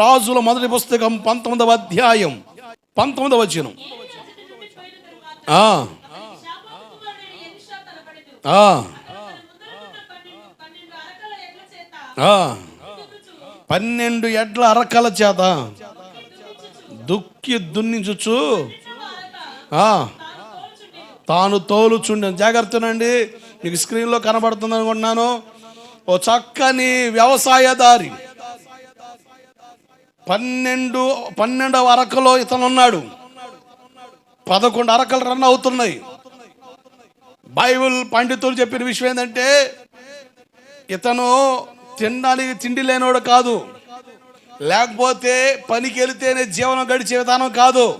రాజుల మొదటి పుస్తకం పంతొమ్మిదవ అధ్యాయం పంతొమ్మిదవ వచనం. పన్నెండు ఎడ్ల అరకల చేత దుక్కి దున్నించుచు తాను తోలుచుండి జాగ్రత్తనండి మీకు స్క్రీన్లో కనబడుతుంది అనుకుంటున్నాను ఓ చక్కని వ్యవసాయదారి. పన్నెండు పన్నెండవ అరకలో ఇతను ఉన్నాడు పదకొండు అరకలు రన్ అవుతున్నాయి. బైబిల్ పండితులు చెప్పిన విషయం ఏంటంటే ఇతను తినడానికి తిండి లేనోడు కాదు. లేకపోతే పనికి వెళితేనే జీవనం గడిచే విధానం కాదు.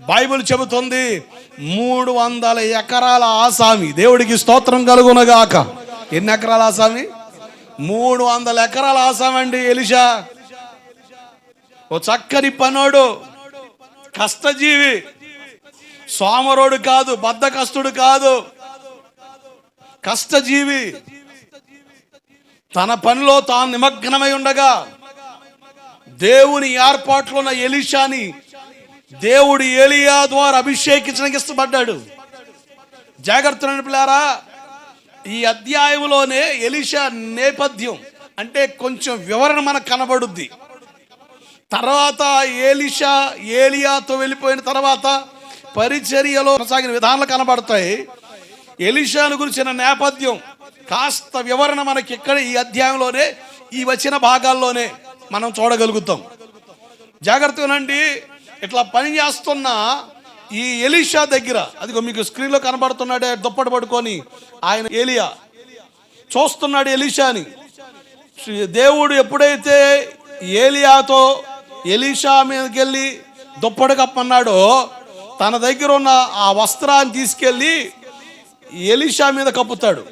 బైబిల్ చెబుతుంది మూడు వందల ఎకరాల ఆసామి. దేవుడికి స్తోత్రం కలుగునగాక. ఎన్ని ఎకరాల ఆసామి? మూడు వందల ఎకరాల ఆసామి అండి ఎలిషా. ఓ చక్కని పనోడు కష్టజీవి. సోమరోడు కాదు బద్ద కస్తుడు కాదు. కష్టజీవి. తన పనిలో తాను నిమగ్నమై ఉండగా దేవుని ఏర్పాట్లో ఉన్న ఎలిషాని దేవుడు ఏలియా ద్వారా అభిషేకించడానికి ఇష్టపడ్డాడు. జాగ్రత్త పిల్లారా. ఈ అధ్యాయంలోనే ఎలిషా నేపథ్యం అంటే కొంచెం వివరణ మనకు కనబడుద్ది. తర్వాత ఏలిషా ఏలియాతో వెళ్ళిపోయిన తర్వాత పరిచర్యలో కొనసాగిన విధానాలు కనబడతాయి. ఎలిషాను గురించిన నేపథ్యం కాస్త వివరణ మనకి ఇక్కడ ఈ అధ్యాయంలోనే ఈ వచ్చిన భాగాల్లోనే మనం చూడగలుగుతాం. జాగ్రత్తగానండి ఇట్లా పని చేస్తున్న ఈ ఎలీషా దగ్గర అదిగో మీకు స్క్రీన్లో కనబడుతున్నాడే దుప్పటి పడుకొని ఆయన ఏలియా. చూస్తున్నాడు ఎలీషాని. దేవుడు ఎప్పుడైతే ఏలియాతో ఎలీషా మీదకి వెళ్ళి దుప్పటి కప్పన్నాడో. తన దగ్గర ఉన్న ఆ వస్త్రాన్ని తీసుకెళ్ళి ఎలీషా మీద కప్పుతాడు.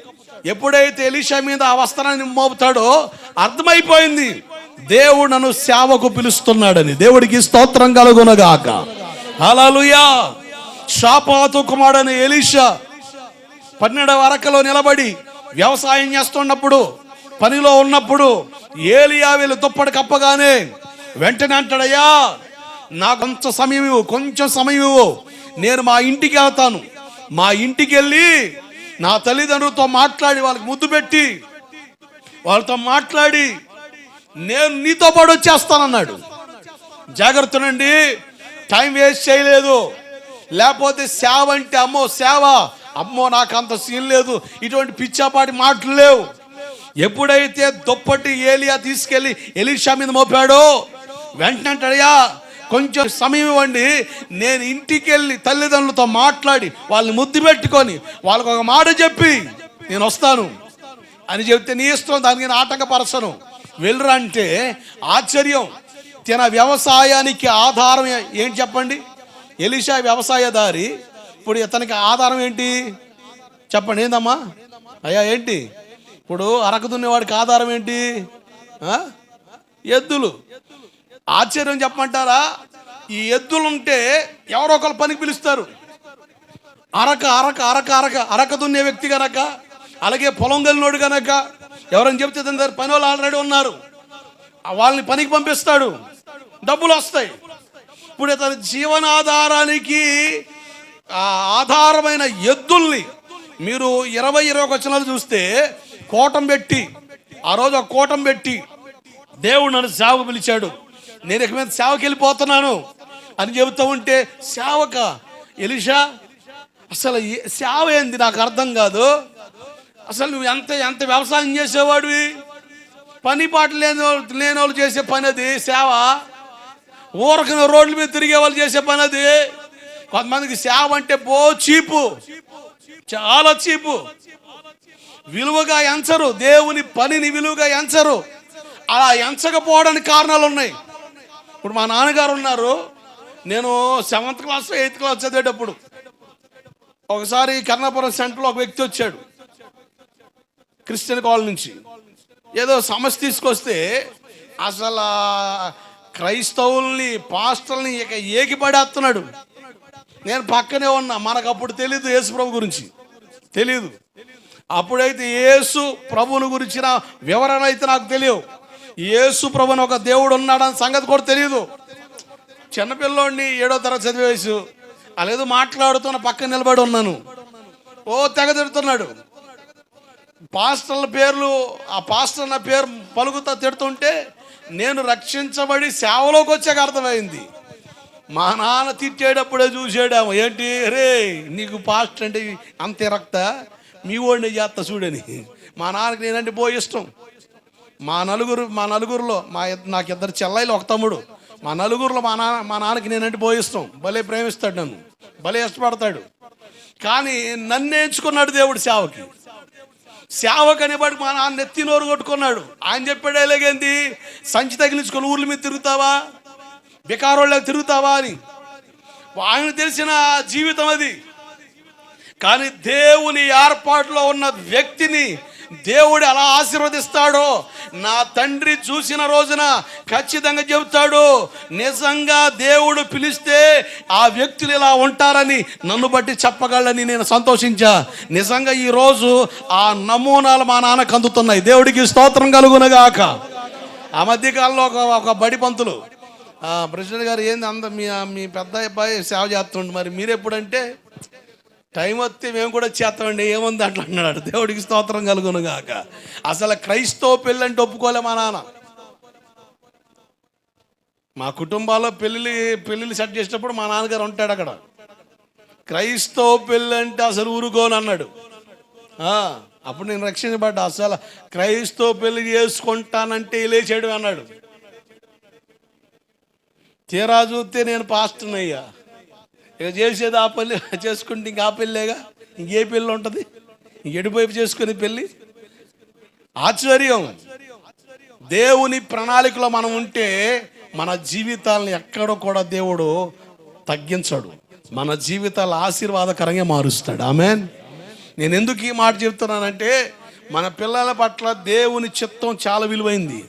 ఎప్పుడైతే ఎలీషా మీద ఆ వస్త్రాన్ని మోపుతాడో అర్థమైపోయింది. దేవుడు నన్ను సేవకు పిలుస్తున్నాడని. దేవుడికి స్తోత్రం కలుగునగాక. హల్లెలూయా. షాపాతు కుమారుడని ఎలీషా పన్నెండవ అరకలో నిలబడి వ్యవసాయం చేస్తున్నప్పుడు పనిలో ఉన్నప్పుడు ఏలియా వీళ్ళు దుప్పటి కప్పగానే వెంటనే అంటాడయ్యా నాకు కొంచెం సమయం ఇవ్వు కొంచెం సమయం ఇవ్వు. నేను మా ఇంటికి వెళ్తాను. మా ఇంటికి వెళ్ళి నా తల్లిదండ్రులతో మాట్లాడి వాళ్ళకి ముద్దు పెట్టి వాళ్ళతో మాట్లాడి నేను నీతో పాటు వచ్చేస్తానన్నాడు. జాగ్రత్తనండి టైం వేస్ట్ చేయలేదు. లేకపోతే సేవ అంటే అమ్మో సేవ. అమ్మో నాకు అంత సీన్ లేదు. ఇటువంటి పిచ్చాపాటి మాటలు లేవు. ఎప్పుడైతే దుప్పటి ఏలియా తీసుకెళ్ళి ఎలీషా మీద మోపాడో వెంటనే అంటాడయ్యా కొంచెం సమయం ఇవ్వండి. నేను ఇంటికి వెళ్ళి తల్లిదండ్రులతో మాట్లాడి వాళ్ళని ముద్దు పెట్టుకొని వాళ్ళకు ఒక మాట చెప్పి నేను వస్తాను. అని చెప్తే నీ ఇష్టం దానికి నేను ఆటంకపరచను. వెళ్ళరా అంటే ఆశ్చర్యం. తిన వ్యవసాయానికి ఆధారం ఏంటి చెప్పండి? ఎలిషా వ్యవసాయదారి. ఇప్పుడు ఇతనికి ఆధారం ఏంటి? చెప్పండి ఏందమ్మా? అయ్యా ఏంటి? ఇప్పుడు అరకు దున్నేవాడికి ఆధారం ఏంటి? ఎద్దులు. ఆశ్చర్యం చెప్పమంటారా? ఈ ఎద్దులుంటే ఎవరో ఒకరు పనికి పిలుస్తారు. అరక అరక అరక అరక అరక దున్నే వ్యక్తి కనుక అలాగే పొలం గలినోడు కనుక ఎవరైనా చెప్తే దాని దగ్గర పని వాళ్ళు ఆల్రెడీ ఉన్నారు. వాళ్ళని పనికి పంపిస్తాడు. డబ్బులు వస్తాయి. ఇప్పుడు తన జీవనాధారానికి ఆధారమైన ఎద్దుల్ని మీరు ఇరవై ఇరవై ఒక వచనాలు చూస్తే కోటం పెట్టి ఆ రోజు ఒక కోటం పెట్టి దేవుడు నన్ను సేవకు పిలిచాడు. నేను ఇక మీద సేవకి వెళ్ళిపోతున్నాను అని చెబుతూ ఉంటే సేవక ఎలిషా అసలు సేవ ఏంది? నాకు అర్థం కాదు. అసలు నువ్వు ఎంత ఎంత వ్యవసాయం చేసేవాడివి? పని పాట లేని వాళ్ళు- లేని వాళ్ళు చేసే పని అది సేవ. ఊరకన రోడ్ల మీద తిరిగే వాళ్ళు చేసే పని అది. కొంతమందికి సేవ అంటే బో చీపు. చాలా చీపు. విలువగా ఎంచరు. దేవుని పనిని విలువగా ఎంచరు. అలా ఎంచకపోవడానికి కారణాలు ఉన్నాయి. ఇప్పుడు మా నాన్నగారు ఉన్నారు. నేను సెవెంత్ క్లాస్ ఎయిత్ క్లాస్ చదివేటప్పుడు ఒకసారి కర్ణాపురం సెంటర్లో ఒక వ్యక్తి వచ్చాడు. క్రిస్టియన్ కాలనీ నుంచి. ఏదో సమస్య తీసుకొస్తే అసలు క్రైస్తవుల్ని పాస్టర్ని ఇక ఏకిపడేస్తున్నాడు. నేను పక్కనే ఉన్నా. మనకు అప్పుడు తెలియదు యేసు ప్రభు గురించి. తెలియదు అప్పుడైతే యేసు ప్రభువుని గురించిన వివరణ అయితే నాకు తెలియవు. యేసు ప్రభుని ఒక దేవుడు ఉన్నాడని సంగతి కూడా తెలియదు చిన్నపిల్లోడిని ఏడో తరగతి చదివే వయసు. అలాగేదో మాట్లాడుతున్న పక్కన నిలబడి ఉన్నాను. ఓ తెగ తిడుతున్నాడు. పాస్టర్ల పేర్లు ఆ పాస్టర్ నా పేరు పలుకుతా తిడుతుంటే నేను రక్షించబడి సేవలోకి వచ్చాక అర్థమైంది. మా నాన్న తిట్టేటప్పుడే చూసాడాము. ఏంటి? రే నీకు పాస్ట్ అంటే అంత రక్త? మీ ఓడిని చేస్తా చూడని. మా నాన్నకి నేనంటే పోయి ఇష్టం. మా నలుగురు మా నలుగురిలో మా నాకు ఇద్దరు చెల్లైలు ఒక తమ్ముడు. మా నలుగురిలో మా నాన్న మా నాన్నకి నేనంటే పోయిస్తాం భలే ప్రేమిస్తాడు నన్ను. భలే ఇష్టపడతాడు. కానీ నన్ను ఎంచుకున్నాడు దేవుడు సేవకి. సేవకు అనేవాడు మా నాన్న నెత్తి నోరు కొట్టుకున్నాడు. ఆయన చెప్పాడు ఎలాగేంది? సంచి తగిలించుకొని ఊర్ల మీద తిరుగుతావా? బికారోళ్ళకి తిరుగుతావా అని. ఆయన తెలిసిన జీవితం అది. కానీ దేవుని ఏర్పాటులో ఉన్న వ్యక్తిని దేవుడు ఎలా ఆశీర్వదిస్తాడో నా తండ్రి చూసిన రోజున ఖచ్చితంగా చెబుతాడు నిజంగా దేవుడు పిలిస్తే ఆ వ్యక్తులు ఇలా ఉంటారని నన్ను బట్టి చెప్పగలని నేను సంతోషించా. నిజంగా ఈ రోజు ఆ నమూనాలు మా నాన్నకు అందుతున్నాయి. దేవుడికి స్తోత్రం కలుగునగాక. ఆ మధ్యకాలంలో ఒక ఒక బడి పంతులు ప్రెసిడెంట్ గారు ఏంది అంద మీ మీ పెద్ద అబ్బాయి సేవ చేస్తుండే. మరి మీరెప్పుడంటే టైం వస్తే మేము కూడా చేస్తామండి. ఏముంది అట్లా అన్నాడు దేవుడికి స్తోత్రం కలుగును గాక. అసలు క్రైస్తవ పెళ్ళి అంటే ఒప్పుకోలే మా నాన్న. మా కుటుంబాల్లో పెళ్ళిళ్ళు పెళ్ళిళ్ళు సెట్ చేసేటప్పుడు మా నాన్నగారు ఉంటాడు అక్కడ. క్రైస్తవ పెళ్ళి అంటే అసలు ఊరుకోను అన్నాడు. అప్పుడు నేను రక్షించబడ్డా. అసలు క్రైస్తవ పెళ్ళి చేసుకుంటానంటే లేచాడు అన్నాడు. తీరా చూస్తే నేను పాస్టర్నయ్యా. అయ్యా ఇక చేసేది ఆ పెళ్ళి చేసుకుంటే ఇంకా ఆ పెళ్ళేగా? ఇంకే పెళ్ళి ఉంటుంది? ఎడిపోయి చేసుకుని పెళ్ళి? ఆశ్చర్యం. దేవుని ప్రణాళికలో మనం ఉంటే మన జీవితాలను ఎక్కడో కూడా దేవుడు తగ్గించడు. మన జీవితాలు ఆశీర్వాదకరంగా మారుస్తాడు. ఆమెన్. నేను ఎందుకు ఈ మాట చెప్తున్నానంటే మన పిల్లల పట్ల దేవుని చిత్తం చాలా విలువైంది.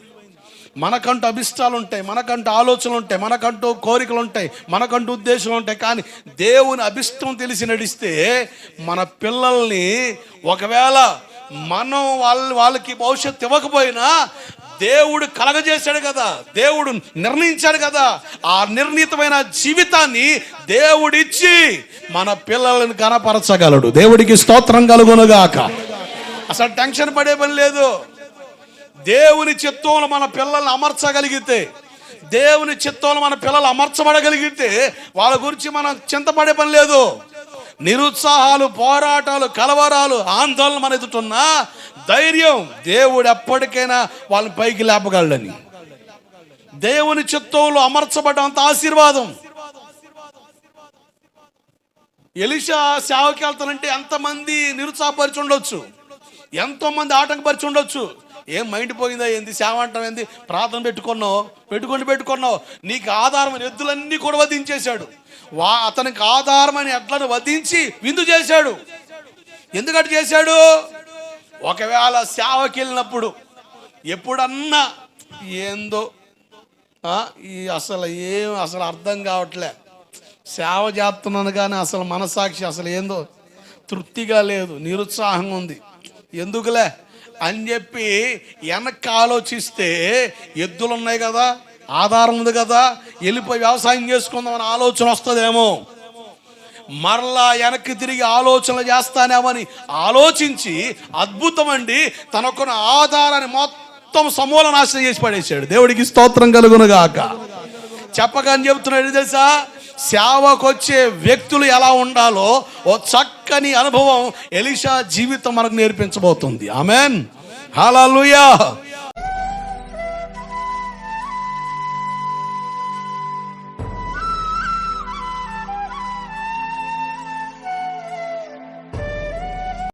మనకంటూ అభిష్టాలు ఉంటాయి మనకంటూ ఆలోచనలు ఉంటాయి మనకంటూ కోరికలు ఉంటాయి మనకంటూ ఉద్దేశాలు ఉంటాయి కానీ దేవుని అభిష్టం తెలిసి నడిస్తే మన పిల్లల్ని ఒకవేళ మనం వాళ్ళ వాళ్ళకి భవిష్యత్తు ఇవ్వకపోయినా దేవుడు కలగజేశాడు కదా దేవుడు నిర్ణయించాడు కదా ఆ నిర్ణీతమైన జీవితాన్ని దేవుడిచ్చి మన పిల్లల్ని కనపరచగలడు దేవుడికి స్తోత్రం కలుగునుగాక. అసలు టెన్షన్ పడే పని లేదు. దేవుని చిత్తంలో మన పిల్లల్ని అమర్చగలిగితే దేవుని చిత్తంలో మన పిల్లలు అమర్చబడగలిగితే వాళ్ళ గురించి మనం చింతపడే పని లేదు. నిరుత్సాహాలు పోరాటాలు కలవరాలు ఆందోళన మన ఎదుటున్నా ధైర్యం దేవుడు ఎప్పటికైనా వాళ్ళని పైకి లేపగలడని. దేవుని చిత్తంలో అమర్చబడ్డంత ఆశీర్వాదం. ఎలిషా సేవకి వెళ్తానంటే ఎంతమంది నిరుత్సాహపరిచి ఉండొచ్చు? ఎంతోమంది ఆటంకపరిచి ఉండొచ్చు? ఏం మైండ్ పోయిందా ఏంది? సేవ ఏంది? ప్రార్థన పెట్టుకున్నావు? పెట్టుకొని పెట్టుకున్నావు. నీకు ఆధారమైన ఎద్దులన్నీ కూడా వధించేశాడు. వా అతనికి ఆధారమైన ఎడ్లను వధించి విందు చేశాడు. ఎందుకంటే చేశాడు? ఒకవేళ సేవకి వెళ్ళినప్పుడు ఎప్పుడన్నా ఏందో ఈ అసలు ఏం అసలు అర్థం కావట్లే. సేవ చేస్తున్నాను కానీ అసలు మనసాక్షి అసలు ఏందో తృప్తిగా లేదు నిరుత్సాహంగా ఉంది. ఎందుకులే? అని చెప్పి వెనక్కి ఆలోచిస్తే ఎద్దులు ఉన్నాయి కదా ఆధారం ఉంది కదా వెళ్ళిపోయి వ్యవసాయం చేసుకుందామని ఆలోచన వస్తుందేమో. మరలా వెనక్కి తిరిగి ఆలోచనలు చేస్తానేమని ఆలోచించి అద్భుతం అండి తనకున్న ఆధారాన్ని మొత్తం సమూల నాశనం చేసి పడేశాడు. దేవుడికి స్తోత్రం కలుగునుగాక. చెప్పగానే చెబుతున్నాడు తెలుసా? సేవకు వచ్చే వ్యక్తులు ఎలా ఉండాలో ఓ చక్కని అనుభవం ఎలిషా జీవితం మనకు నేర్పించబోతుంది. ఆమెన్. హల్లెలూయా.